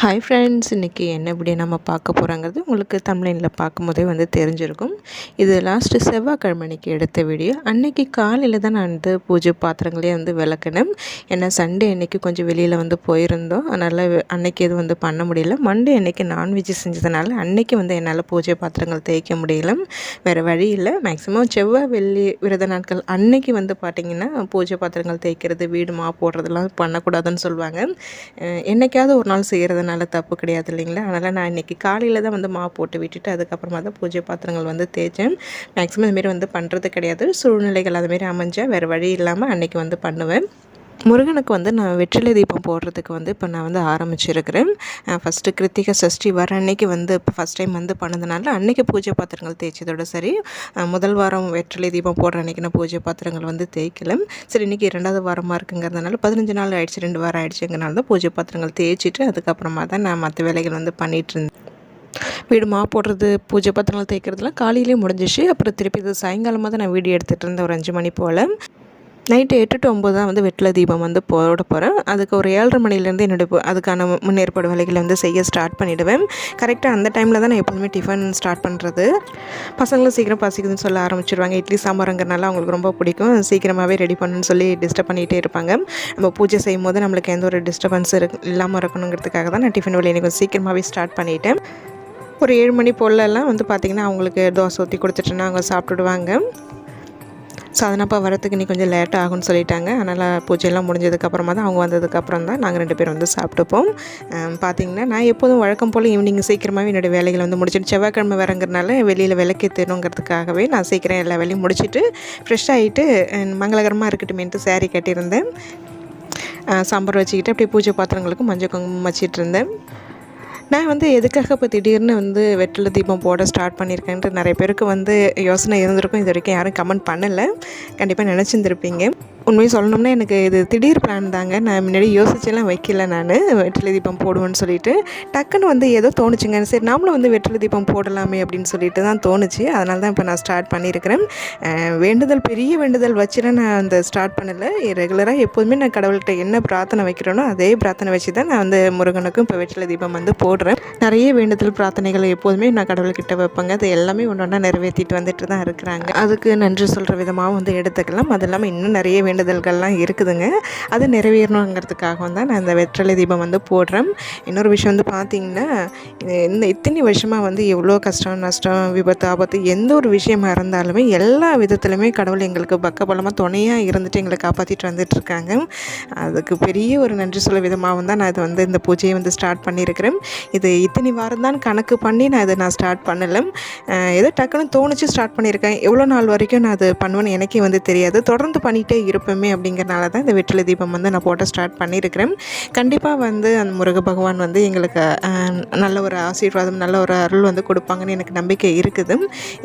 Hi friends இன்றைக்கி என்ன இப்படி நம்ம பார்க்க போகிறோங்கிறது உங்களுக்கு தமிழ்நில பார்க்கும்போதே வந்து தெரிஞ்சிருக்கும். இது லாஸ்ட்டு செவ்வாய்க்கிழமை அன்றைக்கி எடுத்த வீடியோ அன்றைக்கி காலையில் தான் நான் வந்து பூஜை பாத்திரங்களே வந்து விளக்கினேன். ஏன்னா சண்டே அன்றைக்கி கொஞ்சம் வெளியில் வந்து போயிருந்தோம். அதனால் அன்னைக்கு எதுவும் வந்து பண்ண முடியல. மண்டே அன்றைக்கி நான்வெஜ் செஞ்சதுனால அன்னைக்கு வந்து என்னால் பூஜை பாத்திரங்கள் தேய்க்க முடியல. வேறு வழி இல்லை. மேக்ஸிமம் செவ்வாய் வெள்ளி விரத நாட்கள் அன்னைக்கு வந்து பார்த்திங்கன்னா பூஜை பாத்திரங்கள் தேய்க்கிறது வீடு மா போடுறதெல்லாம் பண்ணக்கூடாதுன்னு சொல்லுவாங்க. என்றைக்காவது என்னைக்காவது ஒரு நாள் அதனால் தப்பு கிடையாது இல்லைங்களா? அதனால் நான் இன்றைக்கி காலையில் தான் வந்து மாவு போட்டு விட்டுட்டு அதுக்கப்புறமா தான் பூஜை பாத்திரங்கள் வந்து தேய்ச்சேன். மேக்ஸிமம் இதுமாரி வந்து பண்ணுறது கிடையாது. சூழ்நிலைகள் அதுமாரி அமைஞ்சால் வேறு வழி இல்லாமல் அன்றைக்கி வந்து பண்ணுவேன். முருகனுக்கு வந்து நான் வெற்றிலை தீபம் போடுறதுக்கு வந்து இப்போ நான் வந்து ஆரம்பிச்சிருக்கிறேன். ஃபஸ்ட்டு கிருத்திகை சஷ்டி வர அன்னைக்கு வந்து இப்போ ஃபஸ்ட் டைம் வந்து பண்ணதுனால அன்னைக்கு பூஜை பாத்திரங்கள் தேய்ச்சதோட சரி. முதல் வாரம் வெற்றிலை தீபம் போடுற அன்னைக்கு நான் பூஜை பாத்திரங்கள் வந்து தேய்க்கல. சரி இன்றைக்கி ரெண்டாவது வாரமாக இருக்குங்கிறதுனால பதினஞ்சு நாள் ஆயிடுச்சு ரெண்டு வாரம் ஆயிடுச்சுங்கிறனால தான் பூஜை பாத்திரங்கள் தேய்ச்சிட்டு அதுக்கப்புறமா தான் நான் மற்ற வேலைகள் வந்து பண்ணிகிட்டு இருந்தேன். வீடு மா போடுறது பூஜை பாத்திரங்கள் தேய்க்கிறதுலாம் காலையிலேயே முடிஞ்சிச்சு. அப்புறம் திருப்பி இது சாயங்காலமாக தான் நான் வீடியோ எடுத்துகிட்டு இருந்தேன் ஒரு அஞ்சு மணி போல். நைட்டு எட்டு டு ஒம்பது தான் வந்து வெட்டில தீபம் வந்து போட போகிறேன் அதுக்கு ஒரு ஏழரை மணிலேருந்து என்னோடய அதுக்கான முன்னேற்பாடு வேலைகளை வந்து செய்ய ஸ்டார்ட் பண்ணிவிடுவேன் கரெக்டாக அந்த டைமில் தான் நான் எப்போதுமே டிஃபன் ஸ்டார்ட் பண்ணுறது பசங்களும் சீக்கிரம் பசிக்குதுன்னு சொல்ல ஆரம்பிச்சிருவாங்க. இட்லி சாம்பாருங்கிறனால அவங்களுக்கு ரொம்ப பிடிக்கும். சீக்கிரமாகவே ரெடி பண்ணுன்னு சொல்லி டிஸ்டர்ப் பண்ணிகிட்டே இருப்பாங்க. நம்ம பூஜை செய்யும் போது நம்மளுக்கு எந்த ஒரு டிஸ்டர்பன்ஸ் இருக்கு இல்லாமல் இருக்கணுங்கிறதுக்காக தான் நான் டிஃபன் வேலையை கொஞ்சம் சீக்கிரமாகவே ஸ்டார்ட் பண்ணிட்டேன். ஒரு ஏழு மணி போலலாம் வந்து பார்த்திங்கன்னா அவங்களுக்கு தோசை ஊற்றி கொடுத்துட்டேன்னா அவங்க சாப்பிட்டுடுவாங்க. ஸோ சாதனப்பா வரத்துக்கு நீ கொஞ்சம் லேட் ஆகும்னு சொல்லிட்டாங்க. அதனால் பூஜையெல்லாம் முடிஞ்சதுக்கப்புறமா தான் அவங்க வந்ததுக்கப்புறம் தான் நாங்கள் ரெண்டு பேரும் வந்து சாப்பிட்டுப்போம். பார்த்தீங்கன்னா நான் எப்போதும் வழக்கம் போல் ஈவினிங் சீக்கிரமாகவே என்னோடய வேலைகளை வந்து முடிச்சுட்டு செவ்வாய்க்கிழமை வரங்கிறனால வெளியில் விளக்கேற்றணுங்கிறதுக்காகவே நான் சீக்கிரம் எல்லா வேலையும் முடிச்சுட்டு ஃப்ரெஷ் ஆகிட்டு மங்களகரமாக இருக்கட்டுமேன்ட்டு சேரீ கட்டியிருந்தேன். சாம்பார் வச்சுக்கிட்டு அப்படியே பூஜை பாத்திரங்களுக்கு மஞ்சள் குங்குமம் வச்சிட்டு இருந்தேன். நான் வந்து எதுக்காக இப்போ திடீர்னு வந்து வெற்றில தீபம் போட ஸ்டார்ட் பண்ணியிருக்கேன்ட்டு நிறைய பேருக்கு வந்து யோசனை இருந்திருக்கும். இது வரைக்கும் யாரும் கமெண்ட் பண்ணலை. கண்டிப்பாக நினச்சிருந்துருப்பீங்க. உண்மையை சொல்லணும்னா எனக்கு இது திடீர் பிளான் தாங்க. நான் முன்னாடி யோசிச்செல்லாம் வைக்கல நான். வெற்றிலை தீபம் போடுவேன்னு சொல்லிட்டு டக்குன்னு வந்து ஏதோ தோணுச்சுங்க. சரி நாமளும் வந்து வெற்றிலை தீபம் போடலாமே அப்படின்னு சொல்லிட்டு தான் தோணுச்சு. அதனால தான் இப்போ நான் ஸ்டார்ட் பண்ணியிருக்கிறேன். வேண்டுதல் பெரிய வேண்டுதல் வச்சுலாம் நான் அந்த ஸ்டார்ட் பண்ணலை. ரெகுலராக எப்போதுமே நான் கடவுள்கிட்ட என்ன பிரார்த்தனை வைக்கிறேனோ அதே பிரார்த்தனை வச்சு தான் நான் வந்து முருகனுக்கும் இப்போ வெற்றிலை தீபம் வந்து போடுறேன். நிறைய வேண்டுதல் பிரார்த்தனைகளை எப்போதுமே நான் கடவுள்கிட்ட வைப்பேங்க. அது எல்லாமே ஒன்று ஒன்றா நிறைவேற்றிட்டு வந்துட்டு தான் இருக்கிறாங்க. அதுக்கு நன்றி சொல்கிற விதமாகவும் வந்து எடுத்துக்கலாம். அது இல்லாமல் இன்னும் நிறைய வேண்டுதல்கள்லாம் இருக்குதுங்க. அது நிறைவேறணுங்கிறதுக்காகவும் தான் நான் இந்த வெற்றிலை தீபம் வந்து போடுறேன். இன்னொரு விஷயம் வந்து பார்த்திங்கன்னா இந்த இத்தனை வருஷமாக வந்து எவ்வளோ கஷ்டம் நஷ்டம் விபத்து ஆபத்து எந்த ஒரு விஷயமா இருந்தாலுமே எல்லா விதத்துலையுமே கடவுள் எங்களுக்கு பக்கபலமாக துணையாக இருந்துட்டு எங்களை காப்பாற்றிட்டு வந்துட்டு இருக்காங்க அதுக்கு பெரிய ஒரு நன்றி சொல்ல விதமாகவும் தான் நான் இது வந்து இந்த பூஜையை வந்து ஸ்டார்ட் பண்ணியிருக்கிறேன். இது இத்தனை வாரம் தான் கணக்கு பண்ணி நான் இதை நான் ஸ்டார்ட் பண்ணலை. ஏதோ டக்குன்னு தோணுச்சு ஸ்டார்ட் பண்ணியிருக்கேன். எவ்வளோ நாள் வரைக்கும் நான் அது பண்ணுவேன்னு எனக்கே வந்து தெரியாது. தொடர்ந்து பண்ணிகிட்டே எப்பவுமே அப்படிங்கிறனால தான் இந்த வெற்றிலை தீபம் வந்து நான் போட்ட ஸ்டார்ட் பண்ணியிருக்கிறேன் கண்டிப்பாக வந்து அந்த முருக பகவான் வந்து எங்களுக்கு நல்ல ஒரு ஆசீர்வாதம் நல்ல ஒரு அருள் வந்து கொடுப்பாங்கன்னு எனக்கு நம்பிக்கை இருக்குது.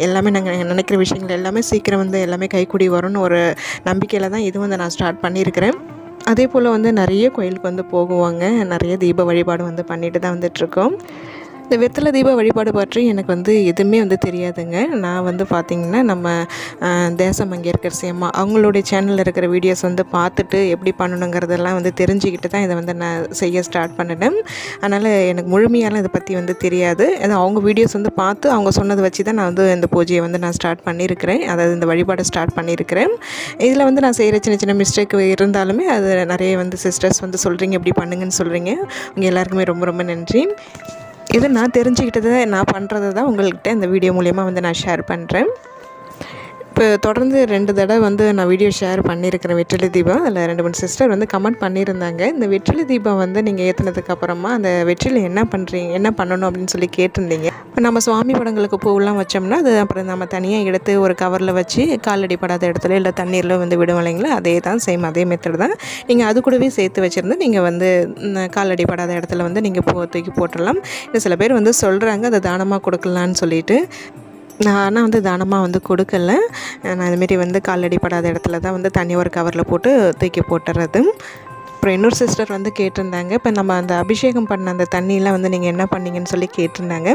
எல்லாமே நாங்கள் நினைக்கிற விஷயங்கள் எல்லாமே சீக்கிரம் வந்து எல்லாமே கைக்கூடி வரும்னு ஒரு நம்பிக்கையில் தான் இது வந்து நான் ஸ்டார்ட் பண்ணியிருக்கிறேன் அதே போல் வந்து நிறைய கோயிலுக்கு வந்து போகுவாங்க. நிறைய தீப வழிபாடு வந்து பண்ணிட்டு தான் வந்துட்டுருக்கோம் இந்த வெத்தலை தீப வழிபாடு பற்றி எனக்கு வந்து எதுவுமே வந்து தெரியாதுங்க. நான் வந்து பார்த்திங்கன்னா நம்ம தேசம் தேசம் இருக்கிற அம்மா அவங்களுடைய சேனலில் இருக்கிற வீடியோஸ் வந்து பார்த்துட்டு எப்படி பண்ணணுங்கிறதெல்லாம் வந்து தெரிஞ்சுக்கிட்டு தான் இதை வந்து நான் செய்ய ஸ்டார்ட் பண்ணினேன். அதனால் எனக்கு முழுமையாலாம் இதை பற்றி வந்து தெரியாது. அது அவங்க வீடியோஸ் வந்து பார்த்து அவங்க சொன்னதை வச்சு தான் நான் வந்து இந்த பூஜையை வந்து நான் ஸ்டார்ட் பண்ணியிருக்கிறேன். அதாவது இந்த வழிபாடை ஸ்டார்ட் பண்ணியிருக்கிறேன். இதில் வந்து நான் செய்கிற சின்ன சின்ன மிஸ்டேக் இருந்தாலுமே அது நிறைய வந்து சிஸ்டர்ஸ் வந்து சொல்கிறீங்க இப்படி பண்ணுங்கன்னு சொல்கிறீங்க உங்கள் எல்லாருக்குமே ரொம்ப ரொம்ப நன்றி. இது நான் தெரிஞ்சுக்கிட்டதை நான் பண்ணுறது தான் உங்கள்கிட்ட இந்த வீடியோ மூலயமா வந்து நான் ஷேர் பண்ணுறேன் இப்போ தொடர்ந்து ரெண்டு தடவை வந்து நான் வீடியோ ஷேர் பண்ணியிருக்கிறேன் வெற்றிலை தீபம். அதில் ரெண்டு மூணு சிஸ்டர் வந்து கமெண்ட் பண்ணியிருந்தாங்க. இந்த வெற்றிலை தீபம் வந்து நீங்கள் ஏற்றுனதுக்கு அப்புறமா அந்த வெற்றிலை என்ன பண்ணுறீங்க என்ன பண்ணணும் அப்படின்னு சொல்லி கேட்டிருந்தீங்க. இப்போ நம்ம சுவாமி படங்களுக்கு பூவெல்லாம் வச்சோம்னா அது அப்புறம் நம்ம தனியாக எடுத்து ஒரு கவரில் வச்சு காலடி படாத இடத்துல இல்லை தண்ணீரில் வந்து விடும் இல்லைங்களா? அதே தான் சேம் அதே மெத்தட் தான். நீங்கள் அது கூடவே சேர்த்து வச்சுருந்து நீங்கள் வந்து காலடி படாத இடத்துல வந்து நீங்கள் பூ தூக்கி போட்டுடலாம். சில பேர் வந்து சொல்கிறாங்க அதை தானமாக கொடுக்கலான்னு சொல்லிட்டு. நான் ஆனால் வந்து தானமாக வந்து கொடுக்கல. நான் இதுமாரி வந்து காலடி படாத இடத்துல தான் வந்து தண்ணி ஒரு கவரில் போட்டு தூக்கி போட்டுறது. அப்புறம் இன்னொரு சிஸ்டர் வந்து கேட்டிருந்தாங்க. இப்போ நம்ம அந்த அபிஷேகம் பண்ண அந்த தண்ணியெலாம் வந்து நீங்கள் என்ன பண்ணீங்கன்னு சொல்லி கேட்டிருந்தாங்க.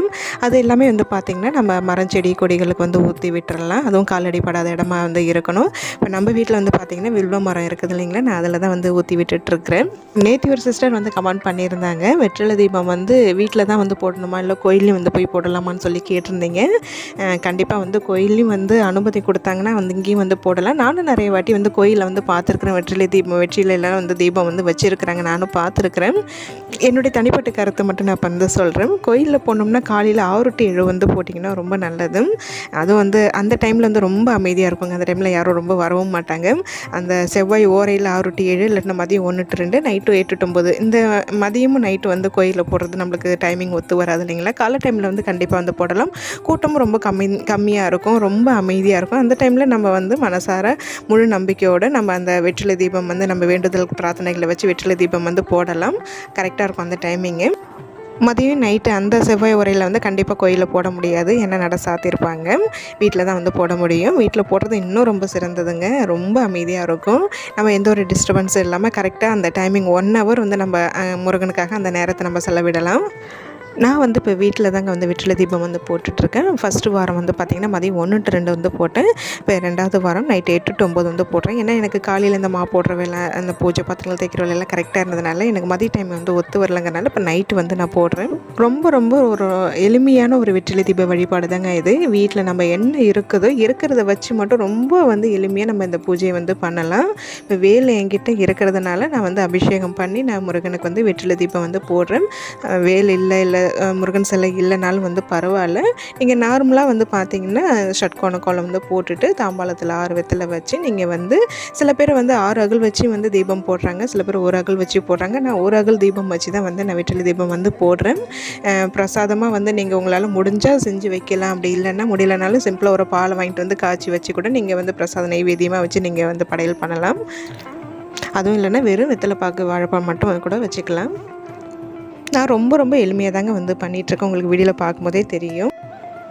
அது எல்லாமே வந்து பார்த்திங்கன்னா நம்ம மரம் செடி கொடிகளுக்கு வந்து ஊற்றி விட்டுறலாம். அதுவும் காலடி படாத இடமா வந்து இருக்கணும். இப்போ நம்ம வீட்டில் வந்து பார்த்திங்கன்னா வில்வ மரம் இருக்குது இல்லைங்களா? நான் அதில் தான் வந்து ஊற்றி விட்டுட்ருக்குறேன் நேற்று ஒரு சிஸ்டர் வந்து கமெண்ட் பண்ணியிருந்தாங்க. வெற்றிலை தீபம் வந்து வீட்டில் தான் வந்து போடணுமா? இல்லை கோயிலையும் வந்து போய் போடலாமான்னு சொல்லி கேட்டிருந்தீங்க. கண்டிப்பாக வந்து கோயிலையும் வந்து அனுமதி கொடுத்தாங்கன்னா வந்து இங்கேயும் வந்து போடலாம். நானும் நிறைய வாட்டி வந்து கோயிலில் வந்து பார்த்துருக்குறேன் வெற்றிலை தீபம் வெற்றிலையெல்லாம் வந்து தீபம் வந்து வச்சுருக்குறாங்க நானும் பார்த்துருக்குறேன். என்னுடைய தனிப்பட்ட கருத்தை மட்டும் நான் வந்து சொல்கிறேன் கோயிலில் போனோம்னா காலையில் ஆறு டு ஏழு வந்து போட்டிங்கன்னா ரொம்ப நல்லது. அதுவும் வந்து அந்த டைமில் வந்து ரொம்ப அமைதியாக இருக்குங்க. அந்த டைமில் யாரும் ரொம்ப வரவும் மாட்டாங்க. அந்த செவ்வாய் ஓரையில் ஆறு டு ஏழு இல்லைன்னா மதியம் ஒன்று டு ரெண்டு நைட்டு எட்டு டு ஒம்பது இந்த மதியமும் நைட்டு வந்து கோயிலில் போடுறது நம்மளுக்கு டைமிங் ஒத்து வராது இல்லைங்களா? காலை டைமில் வந்து கண்டிப்பாக வந்து போடலாம். கூட்டமும் ரொம்ப கம்மி கம்மியாக இருக்கும். ரொம்ப அமைதியாக இருக்கும். அந்த டைமில் நம்ம வந்து மனசார முழு நம்பிக்கையோடு நம்ம அந்த வெற்றிலை தீபம் வந்து நம்ம வேண்டுதல் பிரார்த்தனைகளை வச்சு வெற்றிலை தீபம் வந்து போடலாம். கரெக்டாக இருக்கும் அந்த டைமிங்கு மதியம் நைட்டு அந்த செவ்வாய் உரையில் வந்து கண்டிப்பாக கோயிலில் போட முடியாது ஏன்னா நட சாத்தியிருப்பாங்க வீட்டில் தான் வந்து போட முடியும். வீட்டில் போடுறது இன்னும் ரொம்ப சிறந்ததுங்க. ரொம்ப அமைதியாக இருக்கும். நம்ம எந்த ஒரு டிஸ்டர்பன்ஸும் இல்லாமல் கரெக்டாக அந்த டைமிங் ஒன் ஹவர் வந்து நம்ம முருகனுக்காக அந்த நேரத்தை நம்ம செலவிடலாம். நான் வந்து இப்போ வீட்டில் தாங்க வந்து வெற்றிலை தீபம் வந்து போட்டுட்ருக்கேன். ஃபஸ்ட்டு வாரம் வந்து பார்த்திங்கன்னா மதியம் ஒன்று டு ரெண்டு வந்து போட்டேன். இப்போ ரெண்டாவது வாரம் நைட் எட்டு டு ஒம்பது வந்து போடுறேன். ஏன்னா எனக்கு காலையில் இந்த மா போடுற வேலை அந்த பூஜை பாத்திரங்கள் தைக்கிற வேலையெல்லாம் கரெக்டாக இருந்ததுனால எனக்கு மதிய டைம் வந்து ஒத்து வரலங்கிறனால இப்போ நைட்டு வந்து நான் போடுறேன். ரொம்ப ரொம்ப ஒரு எளிமையான ஒரு வெற்றிலை தீப வழிபாடு தாங்க இது. வீட்டில் நம்ம என்ன இருக்குதோ இருக்கிறத வச்சு மட்டும் ரொம்ப வந்து எளிமையாக நம்ம இந்த பூஜையை வந்து பண்ணலாம். இப்போ வேலை என்கிட்ட இருக்கிறதுனால நான் வந்து அபிஷேகம் பண்ணி நான் முருகனுக்கு வந்து வெற்றிலை தீபம் வந்து போடுறேன். வேலை வேல் இல்லை இல்லை முருகன் சிலை இல்லைனாலும் வந்து பரவாயில்ல. நீங்கள் நார்மலாக வந்து பார்த்தீங்கன்னா ஷட்கோண கோலம் வந்து போட்டுட்டு தாம்பாளத்தில் ஆறு வெத்தலை வச்சு நீங்கள் வந்து சில பேர் வந்து ஆறு அகல் வச்சு வந்து தீபம் போடுறாங்க. சில பேர் ஒரு அகல் வச்சு போடுறாங்க. நான் ஒரு அகல் தீபம் வச்சு தான் வந்து நான் வெற்றிலை தீபம் வந்து போடுறேன். பிரசாதமாக வந்து நீங்கள் உங்களால் முடிஞ்சால் செஞ்சு வைக்கலாம். அப்படி இல்லைன்னா முடியலனாலும் சிம்பிளாக ஒரு பாலை வாங்கிட்டு வந்து காய்ச்சி வச்சு கூட நீங்கள் வந்து பிரசாத நைவேத்தியமாக வச்சு நீங்கள் வந்து படையல் பண்ணலாம். அதுவும் இல்லைன்னா வெறும் வெத்தலை பாக்கு வாழைப்பழம் மட்டும் கூட வச்சுக்கலாம். நான் ரொம்ப ரொம்ப எளிமையாக தாங்க வந்து பண்ணிகிட்ருக்கேன் உங்களுக்கு வீடியோவில் பார்க்கும்போதே தெரியும்.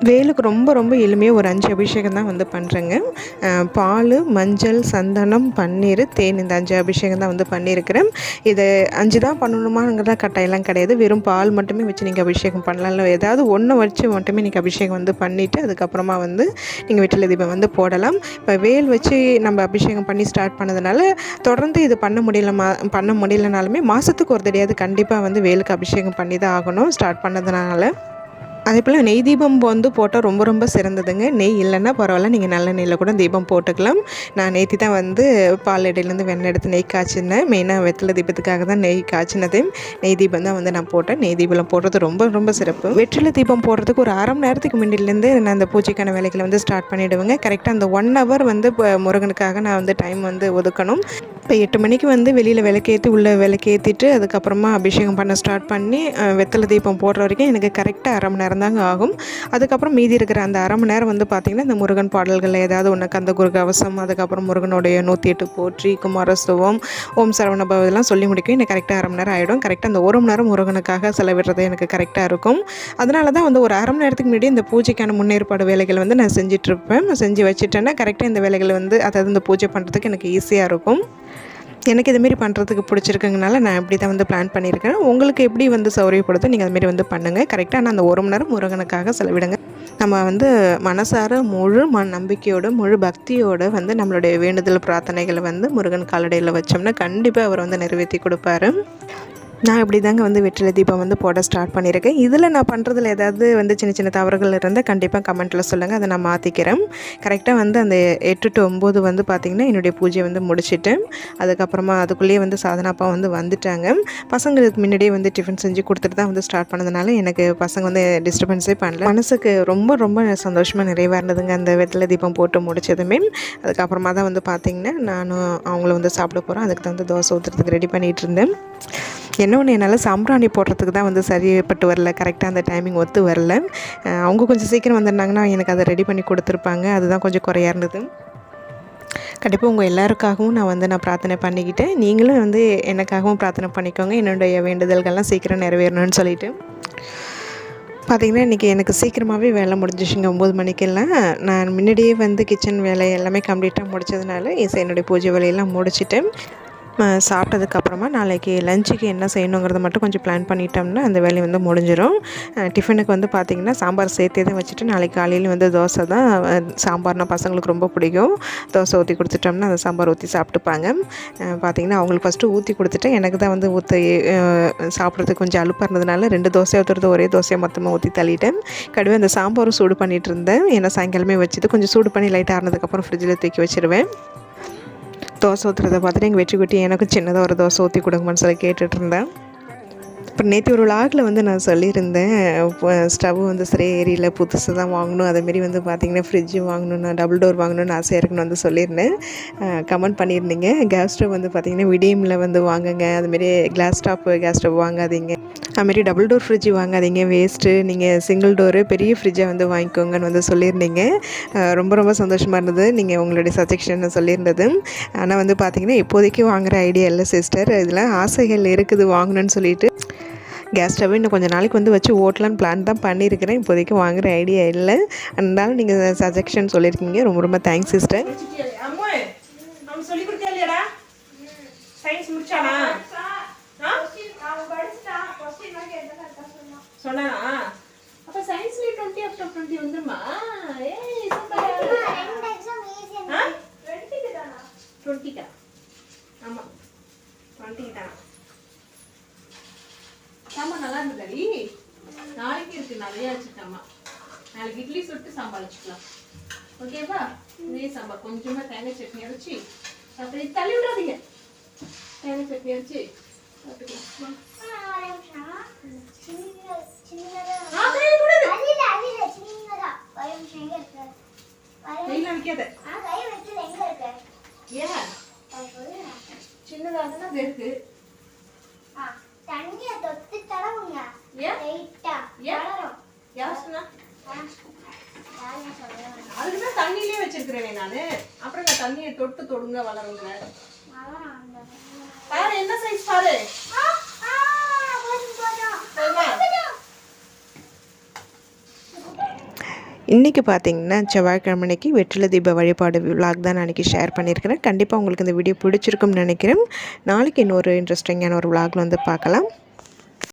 வேலுக்கு ரொம்ப ரொம்ப எளிமையாக ஒரு அஞ்சு அபிஷேகம் தான் வந்து பண்ணுறேங்க பால் மஞ்சள் சந்தனம் பன்னீர் தேன் இந்த அஞ்சு அபிஷேகம் தான் வந்து பண்ணியிருக்கிறேன். இதை அஞ்சு தான் பண்ணணுமாங்கிறத கட்டாயெல்லாம் கிடையாது. வெறும் பால் மட்டுமே வச்சு நீங்கள் அபிஷேகம் பண்ணலாம். இல்லை ஏதாவது ஒன்று வச்சு மட்டுமே நீங்கள் அபிஷேகம் வந்து பண்ணிவிட்டு அதுக்கப்புறமா வந்து நீங்கள் வெற்றிலை தீபம் வந்து போடலாம். இப்போ வேல் வச்சு நம்ம அபிஷேகம் பண்ணி ஸ்டார்ட் பண்ணதுனால தொடர்ந்து இது பண்ண முடியலமா பண்ண முடியலனாலுமே மாதத்துக்கு ஒரு தடையாவது கண்டிப்பாக வந்து வேலுக்கு அபிஷேகம் பண்ணி தான் ஆகணும் ஸ்டார்ட் பண்ணதுனால. அதே போல் நெய் தீபம் வந்து போட்டால் ரொம்ப ரொம்ப சிறந்ததுங்க. நெய் இல்லைன்னா பரவாயில்ல நீங்கள் நல்ல நெய்யில் கூட தீபம் போட்டுக்கலாம். நான் நேற்று தான் வந்து பால் இடையிலேருந்து வெண்ணெய் எடுத்து நெய் காய்ச்சினேன். மெயினாக வெத்தலை தீபத்துக்காக தான் நெய் காய்ச்சினது. நெய் தீபம் தான் வந்து நான் போட்டேன். நெய் தீபம் போடுறது ரொம்ப ரொம்ப சிறப்பு. வெற்றில தீபம் போடுறதுக்கு ஒரு அரை மணி நேரத்துக்கு முன்னிலேருந்து நான் அந்த பூஜைக்கான வேலைகளை வந்து ஸ்டார்ட் பண்ணிவிடுவேங்க கரெக்டாக அந்த ஒன் ஹவர் வந்து இப்போ முருகனுக்காக நான் வந்து டைம் வந்து ஒதுக்கணும். இப்போ எட்டு மணிக்கு வந்து வெளியில் விளக்கேற்றி உள்ளே விளக்கேற்றிட்டு அதுக்கப்புறமா அபிஷேகம் பண்ண ஸ்டார்ட் பண்ணி வெத்தலை தீபம் போடுற வரைக்கும் எனக்கு கரெக்டாக அரை மணி நேரம் தாங்க ஆகும். அதுக்கப்புறம் மீதி இருக்கிற அந்த அரை மணி நேரம் வந்து பார்த்திங்கன்னா இந்த முருகன் பாடல்களில் ஏதாவது ஒன்று கந்த குரு கவசம் அதுக்கப்புறம் முருகனுடைய நூற்றி எட்டு போற்றி குமாரஸ்தவம் ஓம் சரவணபவ இதெல்லாம் சொல்லி முடிக்கும். எனக்கு கரெக்டாக அரை மணி நேரம் ஆகிடும் கரெக்டாக அந்த ஒரு மணி நேரம் முருகனுக்காக செலவிடுறது எனக்கு கரெக்டாக இருக்கும். அதனால தான் வந்து ஒரு அரை மணி நேரத்துக்கு முன்னாடி இந்த பூஜைக்கான முன்னேற்பாடு வேலைகள் வந்து நான் செஞ்சிட்ருப்பேன் செஞ்சு வச்சுட்டேன்னா கரெக்டாக இந்த வேலைகள் வந்து அதாவது இந்த பூஜை பண்ணுறதுக்கு எனக்கு ஈஸியாக இருக்கும். எனக்கு இதுமாரி பண்ணுறதுக்கு பிடிச்சிருக்குங்கனால நான் இப்படி தான் வந்து பிளான் பண்ணியிருக்கேன். உங்களுக்கு எப்படி வந்து சௌரியப்படுதோ நீங்கள் அதுமாரி வந்து பண்ணுங்கள் கரெக்டாக நான் அந்த ஒரு மணி நேரம் முருகனுக்காக செலவிடுங்க. நம்ம வந்து மனசார முழு மன நம்பிக்கையோடு முழு பக்தியோடு வந்து நம்மளுடைய வேண்டுதல் பிரார்த்தனைகளை வந்து முருகன் காலடையில் வச்சோம்னா கண்டிப்பாக அவர் வந்து நிறைவேற்றி கொடுப்பாரு. நான் இப்படி தாங்க வந்து வெற்றிலை தீபம் வந்து போட ஸ்டார்ட் பண்ணியிருக்கேன். இதில் நான் பண்ணுறதுல ஏதாவது வந்து சின்ன சின்ன தவறுகள் இருந்தால் கண்டிப்பாக கமெண்ட்டில் சொல்லுங்கள் அதை நான் மாற்றிக்கிறேன் கரெக்டாக வந்து அந்த எட்டு டு ஒம்பது வந்து பார்த்திங்கன்னா என்னுடைய பூஜையை வந்து முடிச்சிட்டேன் அதுக்கப்புறமா அதுக்குள்ளேயே வந்து சாதனாப்பா வந்து வந்துட்டாங்க. பசங்களுக்கு முன்னாடியே வந்து டிஃபன் செஞ்சு கொடுத்துட்டு தான் வந்து ஸ்டார்ட் பண்ணதுனால எனக்கு பசங்க வந்து டிஸ்டர்பன்ஸே பண்ணல. மனசுக்கு ரொம்ப ரொம்ப சந்தோஷமாக நிறைவாக இருந்ததுங்க அந்த வெற்றில தீபம் போட்டு முடிச்சதுமே. அதுக்கப்புறமா தான் வந்து பார்த்திங்கன்னா நானும் அவங்கள வந்து சாப்பிட போகிறோம் அதுக்கு தான் வந்து தோசை ஊற்றுறதுக்கு ரெடி பண்ணிகிட்டு இருந்தேன். என்ன ஒன்று என்னால் சாம்பிராணி போடுறதுக்கு தான் வந்து சரிப்பட்டு வரல. கரெக்டாக அந்த டைமிங் ஒத்து வரல. அவங்க கொஞ்சம் சீக்கிரம் வந்திருந்தாங்கன்னா எனக்கு அதை ரெடி பண்ணி கொடுத்துருப்பாங்க. அதுதான் கொஞ்சம் குறையா இருந்தது. கண்டிப்பாக உங்கள் எல்லாருக்காகவும் நான் வந்து நான் பிரார்த்தனை பண்ணிக்கிட்டேன். நீங்களும் வந்து எனக்காகவும் பிரார்த்தனை பண்ணிக்கோங்க. என்னுடைய வேண்டுதல்கள்லாம் சீக்கிரம் நிறைவேறணும்னு சொல்லிட்டு. பார்த்திங்கன்னா இன்றைக்கி எனக்கு சீக்கிரமாகவே வேலை முடிஞ்சிச்சுங்க. ஒம்பது மணிக்கெல்லாம் நான் முன்னாடியே வந்து கிச்சன் வேலை எல்லாமே கம்ப்ளீட்டாக முடிச்சதுனால இசை என்னுடைய பூஜை வேலையெல்லாம் முடிச்சிட்டேன். சாப்பிட்டதுக்கப்புறமா நாளைக்கு லஞ்சுக்கு என்ன செய்யணுங்கிறத மட்டும் கொஞ்சம் பிளான் பண்ணிட்டோம்னா அந்த வேலையை வந்து முடிஞ்சிடும் டிஃபனுக்கு வந்து பார்த்திங்கன்னா சாம்பார் சேர்த்தே தான் வச்சுட்டு நாளைக்கு காலையில் வந்து தோசை தான் அஹ் சாம்பார்னா பசங்களுக்கு ரொம்ப பிடிக்கும். தோசை ஊற்றி கொடுத்துட்டோம்னா அந்த சாம்பார் ஊற்றி சாப்பிட்டுப்பாங்க. பார்த்திங்கன்னா அவங்களுக்கு ஃபஸ்ட்டு ஊற்றி கொடுத்துட்டு எனக்கு தான் வந்து ஊற்றி சாப்பிட்றதுக்கு கொஞ்சம் அலுப்பாக இருந்ததுனால ரெண்டு தோசை ஊற்றுறது ஒரே தோசையை மொத்தமாக ஊற்றி தள்ளிட்டேன். கடுவே அந்த சாம்பாரும் சூடு பண்ணிட்டு இருந்தேன். ஏன்னா சாயங்காலமே வச்சுட்டு கொஞ்சம் சூடு பண்ணி லைட்டாக ஆனதுக்கப்புறம் ஃப்ரிட்ஜில் தூக்கி வச்சுருவேன். தோசை ஊற்றுறத பார்த்துட்டு எங்கள் வெற்றி குட்டி எனக்கு சின்னதாக ஒரு தோசை ஊற்றி கொடுங்கன்னு சொல்லி கேட்டுட்ருந்தேன் இப்போ நேற்று ஒரு லாகில் வந்து நான் சொல்லியிருந்தேன் ஸ்டவ் வந்து சரியாக ஏரியில் புதுசு தான் வாங்கணும் அதேமாரி வந்து பார்த்திங்கன்னா ஃப்ரிட்ஜு வாங்கணும் நான் டபுள் டோர் வாங்கணும்னு ஆசையாக இருக்குன்னு வந்து சொல்லியிருந்தேன். கமெண்ட் பண்ணியிருந்தீங்க. கேஸ் ஸ்டவ் வந்து பார்த்திங்கன்னா விடியமில் வந்து வாங்குங்க அதுமாரி கிளாஸ் டாப் கேஸ் ஸ்டவ் வாங்காதீங்க. அதுமாரி டபுள் டோர் ஃப்ரிட்ஜ் வாங்காதீங்க வேஸ்ட்டு நீங்கள் சிங்கிள் டோரு பெரிய ஃப்ரிட்ஜை வந்து வாங்கிக்கோங்கன்னு வந்து சொல்லியிருந்தீங்க. ரொம்ப ரொம்ப சந்தோஷமாக இருந்தது நீங்கள் உங்களுடைய சஜெக்ஷனை சொல்லியிருந்தது ஆனால் வந்து பார்த்திங்கன்னா இப்போதைக்கு வாங்குகிற ஐடியா இல்லை சிஸ்டர் இதில் ஆசைகள் இருக்குது வாங்கணும்னு சொல்லிட்டு. கேஸ் ஸ்டவ் இன்னும் கொஞ்சம் நாளைக்கு வந்து வச்சு ஓட்டலான்னு பிளான் தான் பண்ணியிருக்கிறேன். இப்போதைக்கு வாங்குகிற ஐடியா இல்லை. அதனால நீங்கள் சஜஷன் சொல்லியிருக்கீங்க. ரொம்ப ரொம்ப தேங்க்ஸ் சிஸ்டர் அம்மா சொல்லி கொடுத்தா இல்லையாடா? சயின்ஸ் முடிச்சானா? ஆ? அப்ப சயின்ஸ்ல டுவெண்ட்டி ஆஃப்டர் டுவெண்ட்டி வந்துருமா? ஏ டுவெண்ட்டிக்கா ஆமா டுவெண்ட்டி தான் சாம்பார் நல்லா இருந்ததாடி நாளைக்கு இருக்கு நிறைய வச்சுட்டாமா நாளைக்கு இட்லி சுட்டு சாம்பார் வச்சுக்கலாம் ஓகேவா இதே சாம்பார். கொஞ்சமாக தேங்காய் சட்னி அரைச்சி அப்படி தள்ளி விடாதீங்க தேங்காய் சட்னி அரைச்சி சாப்பிட்டுக்கலாம் ஆ, கை விடாது. கையில வைக்காத ஏன் சின்னதாகனா அது இருக்கு தண்ணிய தொட்டு தடவுங்க ஏன் லைட்டா ஏன்? வளரும் யார் சொன்னா யாருங்க சொல்லுவாங்க அதுக்கு தான் தண்ணியிலே வச்சிருக்கிறேன் நானு அப்புறம் நான் தண்ணியை தொட்டு தொடுங்க வளருங்க. பாரு என்ன சைஸ் பாரு? இன்றைக்கி பார்த்தீங்கன்னா செவ்வாய்க்கிழமைக்கு வெற்றிலை தீப வழிபாடு விலாக் தான் நான் அன்றைக்கி ஷேர் பண்ணியிருக்கிறேன். கண்டிப்பாக உங்களுக்கு இந்த வீடியோ பிடிச்சிருக்கும்னு நினைக்கிறேன். நாளைக்கு இன்னொரு இன்ட்ரெஸ்டிங்கான ஒரு விலாகில் வந்து பார்க்கலாம்.